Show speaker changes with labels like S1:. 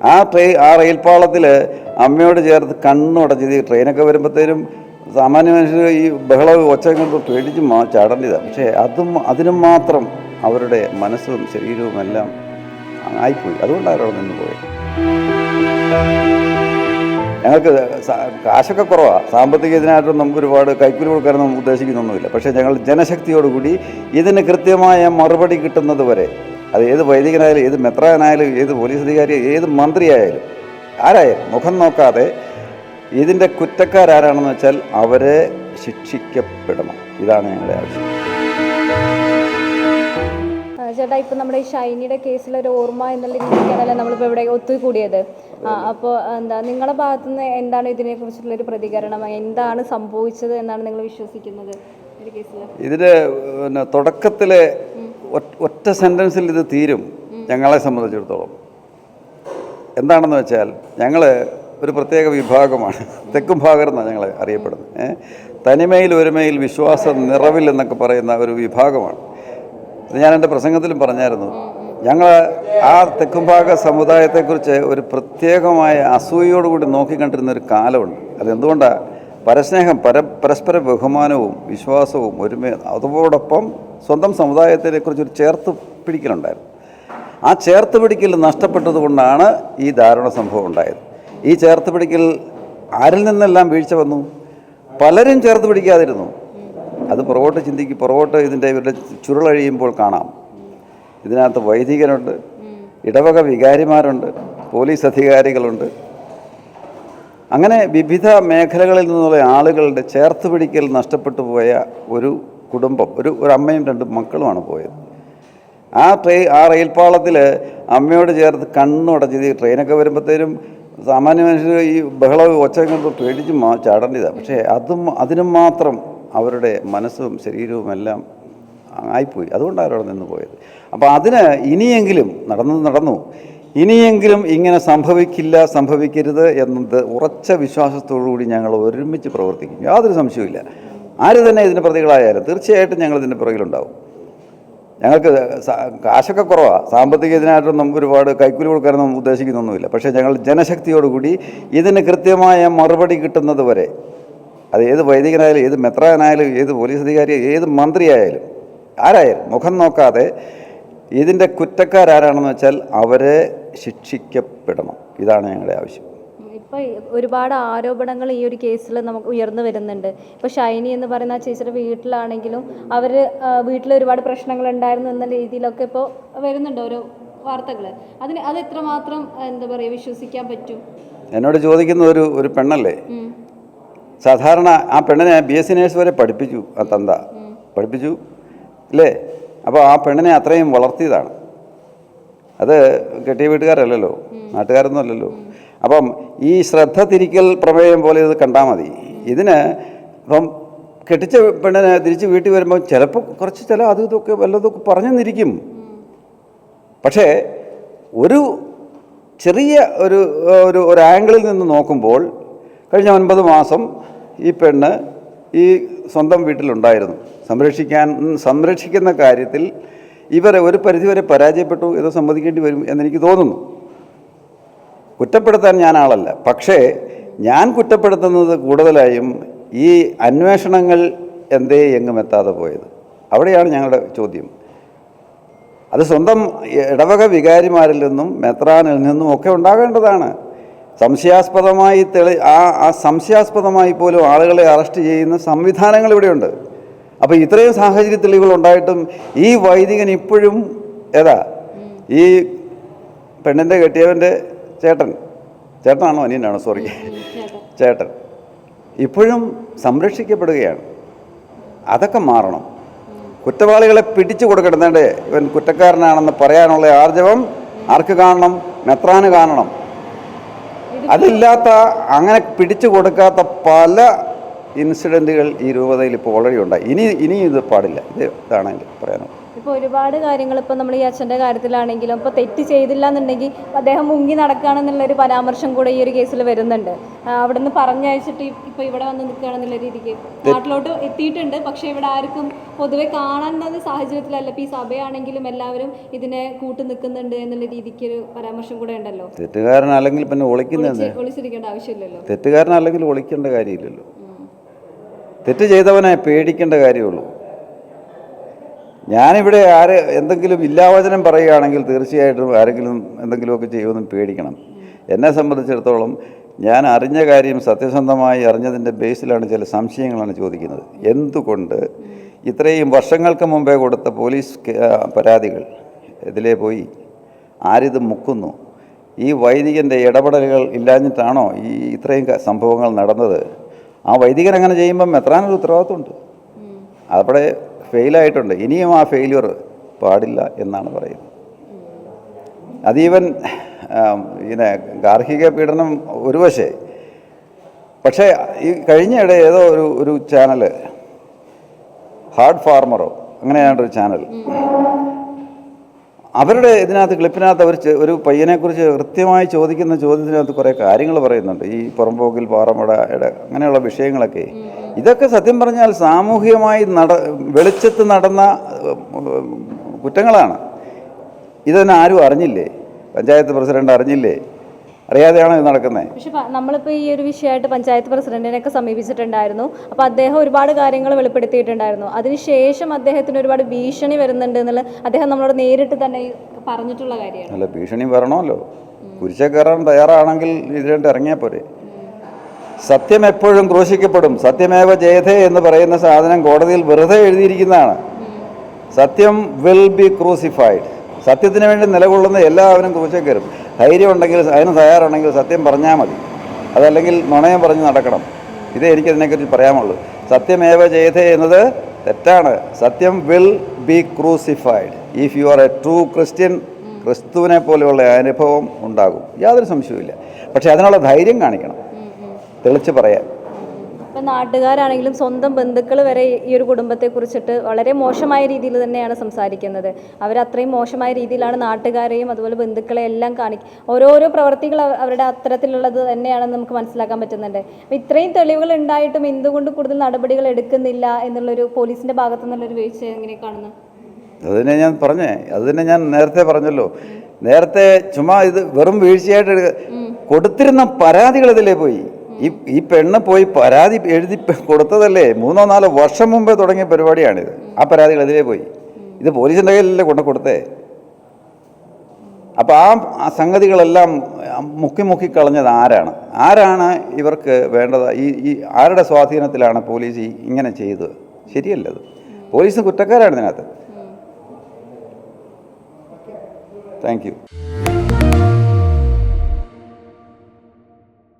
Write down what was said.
S1: ആ ട്രെയിൻ ആ റെയിൽപാളത്തിൽ അമ്മയോട് ചേർത്ത് കണ്ണുടച്ചത് ഈ ട്രെയിനൊക്കെ വരുമ്പോഴത്തേനും സാമാന്യ മനുഷ്യർ ഈ ബഹളവും ഒച്ച കൊണ്ട് പേടിച്ച് മാ ചാടേണ്ടതാണ് പക്ഷേ അതും അതിനും മാത്രം അവരുടെ മനസ്സും ശരീരവും എല്ലാം ആയിപ്പോയി. അതുകൊണ്ടാണ് അവരവിടെ നിന്ന് പോയത് ഞങ്ങൾക്ക് കാശൊക്കെ കുറവാണ് സാമ്പത്തിക ഇതിനായിട്ടും നമുക്ക് ഒരുപാട് കൈക്കൂലി കൊടുക്കാനൊന്നും ഉദ്ദേശിക്കുന്നൊന്നുമില്ല. പക്ഷേ ഞങ്ങൾ ജനശക്തിയോടുകൂടി ഇതിന് കൃത്യമായ മറുപടി കിട്ടുന്നത് വരെ അത് ഏത് വൈദികനായാലും ഏത് മെത്രാനായാലും ഏത് പോലീസ് അധികാരി ഏത് മന്ത്രിയായാലും. ആരായാലും മുഖം നോക്കാതെ ഇതിന്റെ കുറ്റക്കാരാരാണെന്ന് വെച്ചാൽ അവരെ ശിക്ഷിക്കപ്പെടണം. ഇതാണ് ഞങ്ങളുടെ ആവശ്യം.
S2: ചേട്ടാ ഇപ്പൊ നമ്മുടെ ഈ ഷൈനിയുടെ കേസിൽ ഒരു ഓർമ്മ എന്നുള്ള രീതിക്കാണല്ലോ നമ്മളിപ്പോൾ ഇവിടെ ഒത്തുകൂടിയത്. അപ്പോൾ എന്താ നിങ്ങളുടെ ഭാഗത്തുനിന്ന് എന്താണ് ഇതിനെ കുറിച്ചുള്ള ഒരു പ്രതികരണം? എന്താണ് സംഭവിച്ചത് എന്നാണ് നിങ്ങൾ വിശ്വസിക്കുന്നത്
S1: ഇതിന്റെ തുടക്കത്തിലെ ഒറ്റ- സെന്റൻസിൽ ഇത് തീരും ഞങ്ങളെ സംബന്ധിച്ചിടത്തോളം. എന്താണെന്ന് വെച്ചാൽ ഞങ്ങൾ ഒരു പ്രത്യേക വിഭാഗമാണ്. തെക്കും ഭാഗം എന്നാണ് ഞങ്ങൾ അറിയപ്പെടുന്നത് തനിമയിൽ ഒരുമയിൽ വിശ്വാസം നിറവിൽ എന്നൊക്കെ പറയുന്ന ഒരു വിഭാഗമാണ്. ഞാൻ എന്റെ പ്രസംഗത്തിലും പറഞ്ഞായിരുന്നു. ഞങ്ങൾ ആ തെക്കുംഭാഗ സമുദായത്തെക്കുറിച്ച് ഒരു പ്രത്യേകമായ അസൂയയോടുകൂടി നോക്കിക്കണ്ടിരുന്ന ഒരു കാലമുണ്ട്. അതെന്തുകൊണ്ടാണ് പരസ്നേഹം പര പരസ്പര ബഹുമാനവും വിശ്വാസവും ഒരുമ അതോടൊപ്പം സ്വന്തം സമുദായത്തെക്കുറിച്ച് ഒരു ചേർത്ത് പിടിക്കലുണ്ടായിരുന്നു. ആ ചേർത്ത് പിടിക്കൽ നഷ്ടപ്പെട്ടതുകൊണ്ടാണ് ഈ ദാരുണ സംഭവം ഉണ്ടായത്. ഈ ചേർത്ത് പിടിക്കൽ ആരിൽ നിന്നെല്ലാം വീഴ്ച വന്നു? പലരും ചേർത്ത് പിടിക്കാതിരുന്നു. അത് പുറകോട്ട് ചിന്തിക്ക് പുറകോട്ട് ഇതിന്റെ ഇവരുടെ ചുരുളഴിയുമ്പോൾ കാണാം. ഇതിനകത്ത് വൈദികനുണ്ട് ഇടവക വികാരിമാരുണ്ട് പോലീസ് അധികാരികളുണ്ട് അങ്ങനെ വിവിധ മേഖലകളിൽ നിന്നുള്ള ആളുകളുടെ ചേർത്ത് പിടിക്കൽ നഷ്ടപ്പെട്ടു പോയ ഒരു കുടുംബം ഒരു ഒരു അമ്മയും രണ്ട് മക്കളുമാണ് പോയത്. ആ ട്രെയിൻ ആ റെയിൽപാളത്തിൽ അമ്മയോട് ചേർത്ത് കണ്ണുടച്ചത് ഈ ട്രെയിനൊക്കെ വരുമ്പോഴത്തേനും സാമാന്യ മനുഷ്യർ ഈ ബഹളവും ഒച്ച കൊണ്ട് പേടിച്ച് മാ ചാടേണ്ടതാണ് പക്ഷേ അതും അതിനും മാത്രം അവരുടെ മനസ്സും ശരീരവും എല്ലാം ആയിപ്പോയി. അതുകൊണ്ടാണ് അവിടെ നിന്ന് പോയത്. അപ്പോൾ അതിന് ഇനിയെങ്കിലും നടന്നു നടന്നു. ഇനിയെങ്കിലും ഇങ്ങനെ സംഭവിക്കില്ല സംഭവിക്കരുത് എന്നത് ഉറച്ച വിശ്വാസത്തോടുകൂടി ഞങ്ങൾ ഒരുമിച്ച് പ്രവർത്തിക്കും. യാതൊരു സംശയവുമില്ല. ആര് തന്നെ ഇതിന്റെ പ്രതികളായാലും തീർച്ചയായിട്ടും ഞങ്ങൾ ഇതിന്റെ പുറകിലുണ്ടാവും. ഞങ്ങൾക്ക് കാശൊക്കെ കുറവാണ് സാമ്പത്തിക ഇതിനായിട്ടൊന്നും ഒരുപാട് കൈക്കൂലി കൊടുക്കാനൊന്നും ഉദ്ദേശിക്കുന്നൊന്നുമില്ല. പക്ഷേ ഞങ്ങൾ ജനശക്തിയോടുകൂടി ഇതിന് കൃത്യമായ മറുപടി കിട്ടുന്നത് വരെ അത് ഏത് വൈദികനായാലും ഏത് മെത്രാനായാലും ഏത് പോലീസ് അധികാരി ഏത് മന്ത്രിയായാലും ആരായാലും മുഖം നോക്കാതെ ഇതിന്റെ കുറ്റക്കാരാരാണെന്ന് വെച്ചാൽ അവരെ ശിക്ഷിക്കപ്പെടണം. ഇതാണ് ഞങ്ങളുടെ ആവശ്യം.
S2: ഇപ്പൊ ഒരുപാട് ആരോപണങ്ങൾ ഈ ഒരു കേസിൽ നമുക്ക് ഉയർന്നു വരുന്നുണ്ട്. ഇപ്പൊ ഷൈനി എന്ന് പറയുന്ന ആ ചേച്ചിയുടെ വീട്ടിലാണെങ്കിലും അവർ വീട്ടിൽ ഒരുപാട് പ്രശ്നങ്ങൾ ഉണ്ടായിരുന്നു എന്ന രീതിയിലൊക്കെ ഇപ്പോൾ വരുന്നുണ്ട് ഓരോ വാർത്തകൾ അതിന് അത് എത്രമാത്രം എന്താ പറയുക വിശ്വസിക്കാൻ പറ്റും?
S1: എന്നോട് ചോദിക്കുന്ന ഒരു ഒരു പെണ്ണല്ലേ? സാധാരണ ആ പെണ്ണിനെ ബി എസ് സി നേഴ്സ് വരെ പഠിപ്പിച്ചു ആ തന്ത. പഠിപ്പിച്ചു അല്ലേ അപ്പോൾ ആ പെണ്ണിനെ അത്രയും വളർത്തിയതാണ്. അത് കെട്ടിയ വീട്ടുകാരല്ലല്ലോ നാട്ടുകാരൊന്നും അല്ലല്ലോ. അപ്പം ഈ ശ്രദ്ധ തിരിക്കൽ പ്രമേയം പോലെ ഇത് കണ്ടാൽ മതി. ഇതിന് ഇപ്പം കെട്ടിച്ച പെണ്ണിനെ തിരിച്ച് വീട്ടിൽ വരുമ്പോൾ ചിലപ്പോൾ കുറച്ച് ചില അത് ഇതൊക്കെ വല്ലതൊക്കെ പറഞ്ഞെന്നിരിക്കും. പക്ഷേ ഒരു ചെറിയ ഒരു ഒരു ഒരു ആംഗിളിൽ നിന്ന് നോക്കുമ്പോൾ കഴിഞ്ഞ ഒൻപത് മാസം ഈ പെണ്ണ് ഈ സ്വന്തം വീട്ടിലുണ്ടായിരുന്നു. സംരക്ഷിക്കാൻ സംരക്ഷിക്കുന്ന കാര്യത്തിൽ ഇവരെ ഒരു പരിധിവരെ പരാജയപ്പെട്ടു എന്ന് സമ്മതിക്കേണ്ടി വരും എന്നെനിക്ക് തോന്നുന്നു. കുറ്റപ്പെടുത്താൻ ഞാൻ ആളല്ല. പക്ഷേ ഞാൻ കുറ്റപ്പെടുത്തുന്നത് കൂടുതലായും ഈ അന്വേഷണങ്ങൾ എന്തേ എങ്ങും എത്താതെ പോയത്. അവിടെയാണ് ഞങ്ങളുടെ ചോദ്യം. അത് സ്വന്തം ഇടവക വികാരിമാരിൽ നിന്നും മെത്രാനിൽ നിന്നും ഒക്കെ ഉണ്ടാകേണ്ടതാണ്. സംശയാസ്പദമായി തെളി ആ സംശയാസ്പദമായി പോലും ആളുകളെ അറസ്റ്റ് ചെയ്യുന്ന സംവിധാനങ്ങൾ ഇവിടെയുണ്ട്. അപ്പോൾ ഇത്രയും സാഹചര്യ തെളിവുകൾ ഉണ്ടായിട്ടും ഈ വൈദികൻ ഇപ്പോഴും ഏതാ? ഈ പെണ്ണിന്റെ കെട്ടിയവന്റെ ചേട്ടൻ. ചേട്ടനാണോ അനിയനാണോ? സോറി ചേട്ടൻ. ഇപ്പോഴും സംരക്ഷിക്കപ്പെടുകയാണ്. അതൊക്കെ മാറണം. കുറ്റവാളികളെ പിടിച്ചു കൊടുക്കരുതേണ്ടേ ഇവൻ കുറ്റക്കാരനാണെന്ന് പറയാനുള്ള ആർജവം ആർക്ക് കാണണം? മെത്രാന് കാണണം. അതില്ലാത്ത അങ്ങനെ പിടിച്ചു കൊടുക്കാത്ത പല ഇൻസിഡന്റുകൾ ഈ രൂപതയിൽ ഇപ്പോൾ ഓൾറെഡി ഉണ്ടായി. ഇനി ഇനി ഇത് പാടില്ല. ഇത് ഇതാണ് പറയാനുള്ളത്.
S2: ഇപ്പോൾ ഒരുപാട് കാര്യങ്ങൾ ഇപ്പോൾ നമ്മൾ ഈ അച്ഛന്റെ കാര്യത്തിലാണെങ്കിലും ഇപ്പോൾ തെറ്റ് ചെയ്തില്ല എന്നുണ്ടെങ്കിൽ അദ്ദേഹം മുങ്ങി നടക്കുകയാണെന്നുള്ളൊരു പരാമർശം കൂടെ ഈ ഒരു കേസിൽ വരുന്നുണ്ട്. അവിടെ നിന്ന് പറഞ്ഞയച്ചിട്ട് ഇപ്പോൾ ഇവിടെ വന്ന് നിൽക്കുകയാണെന്നുള്ള രീതിക്ക് നാട്ടിലോട്ട് എത്തിയിട്ടുണ്ട്. പക്ഷേ ഇവിടെ ആർക്കും പൊതുവെ കാണുന്നത് സാഹചര്യത്തിലല്ല ഇപ്പോൾ ഈ സഭയാണെങ്കിലും എല്ലാവരും ഇതിനെ കൂട്ടു നിൽക്കുന്നുണ്ട് എന്നുള്ള രീതിക്ക് ഒരു പരാമർശം കൂടെ ഉണ്ടല്ലോ.
S1: തെറ്റുകാരനല്ലെങ്കിൽ പിന്നെ ഒളിക്കുന്നത്
S2: ഒളിച്ചിരിക്കേണ്ട ആവശ്യമില്ലല്ലോ.
S1: തെറ്റുകാരനല്ലെങ്കിൽ ഒളിക്കേണ്ട കാര്യമില്ലല്ലോ. തെറ്റ് ചെയ്തവനെ പേടിക്കേണ്ട കാര്യമുള്ളൂ. ഞാനിവിടെ ആര് എന്തെങ്കിലും ഇല്ലാവചനം പറയുകയാണെങ്കിൽ തീർച്ചയായിട്ടും ആരെങ്കിലും എന്തെങ്കിലുമൊക്കെ ചെയ്യുമെന്ന് പേടിക്കണം. എന്നെ സംബന്ധിച്ചിടത്തോളം ഞാൻ അറിഞ്ഞ കാര്യം സത്യസന്ധമായി അറിഞ്ഞതിന്റെ ബേസിലാണ് ചില സംശയങ്ങളാണ് ചോദിക്കുന്നത്. എന്തുകൊണ്ട് ഇത്രയും വർഷങ്ങൾക്ക് മുമ്പേ കൊടുത്ത പോലീസ് പരാതികൾ ഇതിലേ പോയി? ആരിത് മുക്കുന്നു? ഈ വൈദികന്റെ ഇടപെടലുകൾ ഇല്ലാഞ്ഞിട്ടാണോ ഈ ഇത്രയും സംഭവങ്ങൾ നടന്നത്? ആ വൈദികൻ അങ്ങനെ ചെയ്യുമ്പം എത്രാനൊരു ഉത്തരവാദിത്വമുണ്ട്. അവിടെ ഫെയിലായിട്ടുണ്ട്. ഇനിയും ആ ഫെയിലിയർ പാടില്ല എന്നാണ് പറയുന്നത്. അതീവൻ ഇങ്ങനെ ഗാർഹിക പീഡനം ഒരു വശേ. പക്ഷേ ഈ കഴിഞ്ഞയിടെ ഏതോ ഒരു ഒരു ചാനൽ ഹാർഡ് ഫാർമറോ അങ്ങനെയാണ്ടൊരു ചാനൽ. അവരുടെ ഇതിനകത്ത് ക്ലിപ്പിനകത്ത് അവർ ഒരു പയ്യനെക്കുറിച്ച് കൃത്യമായി ചോദിക്കുന്ന ചോദ്യത്തിനകത്ത് കുറേ കാര്യങ്ങൾ പറയുന്നുണ്ട്. ഈ പുറമ്പോക്കിൽ പാറമടയുടെ അങ്ങനെയുള്ള വിഷയങ്ങളൊക്കെ. ഇതൊക്കെ സത്യം പറഞ്ഞാൽ സാമൂഹികമായി നട വെളിച്ചത്ത് നടന്ന കുറ്റങ്ങളാണ്. ഇതൊന്നും ആരും അറിഞ്ഞില്ലേ? പഞ്ചായത്ത് പ്രസിഡന്റ് അറിഞ്ഞില്ലേ? അറിയാതെയാണോ ഇത് നടക്കുന്നത്
S2: പക്ഷെ പ- നമ്മളിപ്പോൾ ഈ ഒരു വിഷയമായിട്ട് പഞ്ചായത്ത് പ്രസിഡന്റിനെ പ്രസിഡന്റിനെയൊക്കെ സമീപിച്ചിട്ടുണ്ടായിരുന്നു. അപ്പോൾ അദ്ദേഹം ഒരുപാട് കാര്യങ്ങൾ വെളിപ്പെടുത്തിയിട്ടുണ്ടായിരുന്നു. അതിനുശേഷം അദ്ദേഹത്തിന് ഒരുപാട് ഭീഷണി വരുന്നുണ്ട് എന്നുള്ളത് അദ്ദേഹം നമ്മളോട് നേരിട്ട് തന്നെ ഈ പറഞ്ഞിട്ടുള്ള കാര്യമാണ്.
S1: അല്ല ഭീഷണി വരണമല്ലോ. കുരിശ കയറാൻ തയ്യാറാണെങ്കിൽ ഇതിലോട്ട് ഇറങ്ങിയാൽ പോരെ. സത്യം എപ്പോഴും ക്രൂശിക്കപ്പെടും. സത്യമേവ ജയതേ എന്ന് പറയുന്ന സാധനം കോടതിയിൽ വെറുതെ എഴുതിയിരിക്കുന്നതാണ്. സത്യം വിൽ ബി ക്രൂസിഫൈഡ് സത്യത്തിന് വേണ്ടി നിലകൊള്ളുന്ന എല്ലാവരും ക്രൂശ കയറും. ധൈര്യം ഉണ്ടെങ്കിൽ അതിന് തയ്യാറുണ്ടെങ്കിൽ സത്യം പറഞ്ഞാൽ മതി. അതല്ലെങ്കിൽ നുണയം പറഞ്ഞ് നടക്കണം. ഇതേ എനിക്കതിനെക്കുറിച്ച് പറയാമുള്ളൂ സത്യമേവ ചെയ്തേ എന്നത് തെറ്റാണ്. സത്യം will be crucified if you are a true Christian ക്രിസ്തുവിനെ പോലെയുള്ള അനുഭവം ഉണ്ടാകും. യാതൊരു സംശയവുമില്ല. പക്ഷേ അതിനുള്ള ധൈര്യം കാണിക്കണം. തെളിച്ച് പറയാൻ.
S2: ഇപ്പം നാട്ടുകാരാണെങ്കിലും സ്വന്തം ബന്ധുക്കൾ വരെ ഈ ഒരു കുടുംബത്തെ കുറിച്ചിട്ട് വളരെ മോശമായ രീതിയിൽ തന്നെയാണ് സംസാരിക്കുന്നത്. അവരത്രയും മോശമായ രീതിയിലാണ് നാട്ടുകാരെയും അതുപോലെ ബന്ധുക്കളെ എല്ലാം കാണിക്കുക ഓരോരോ പ്രവർത്തികൾ അവ- അവരുടെ അത്തരത്തിലുള്ളത് തന്നെയാണെന്ന് നമുക്ക് മനസ്സിലാക്കാൻ പറ്റുന്നുണ്ട്. അപ്പം ഇത്രയും തെളിവുകൾ ഉണ്ടായിട്ടും എന്തുകൊണ്ട് കൂടുതൽ നടപടികൾ എടുക്കുന്നില്ല എന്നുള്ളൊരു പോലീസിന്റെ ഭാഗത്തു നിന്നുള്ളൊരു വീഴ്ച എങ്ങനെ കാണുന്നു?
S1: അത് തന്നെ ഞാൻ പറഞ്ഞേ. അത് തന്നെ ഞാൻ നേരത്തെ പറഞ്ഞല്ലോ. നേരത്തെ ചുമ്മാ ഇത് വെറും വീഴ്ചയായിട്ട് കൊടുത്തിരുന്ന പരാതികൾ ഇതിലേ പോയി. ഈ ഈ പെണ്ണ് പോയി പരാതി എഴുതി കൊടുത്തതല്ലേ? മൂന്നോ നാലോ വർഷം മുമ്പേ തുടങ്ങിയ പരിപാടിയാണിത്. ആ പരാതികൾ എതിരെ പോയി. ഇത് പോലീസിന്റെ കയ്യിലല്ലേ കൊണ്ട് കൊടുത്തേ? അപ്പോൾ ആ ആ സംഗതികളെല്ലാം മുക്കി മുക്കി കളഞ്ഞത് ആരാണ്? ആരാണ് ഇവർക്ക് വേണ്ടത്? ഈ ഈ ആരുടെ സ്വാധീനത്തിലാണ് പോലീസ് ഈ ഇങ്ങനെ ചെയ്തത്? ശരിയല്ലത് പോലീസ് കുറ്റക്കാരാണ് ഇതിനകത്ത്. Thank you.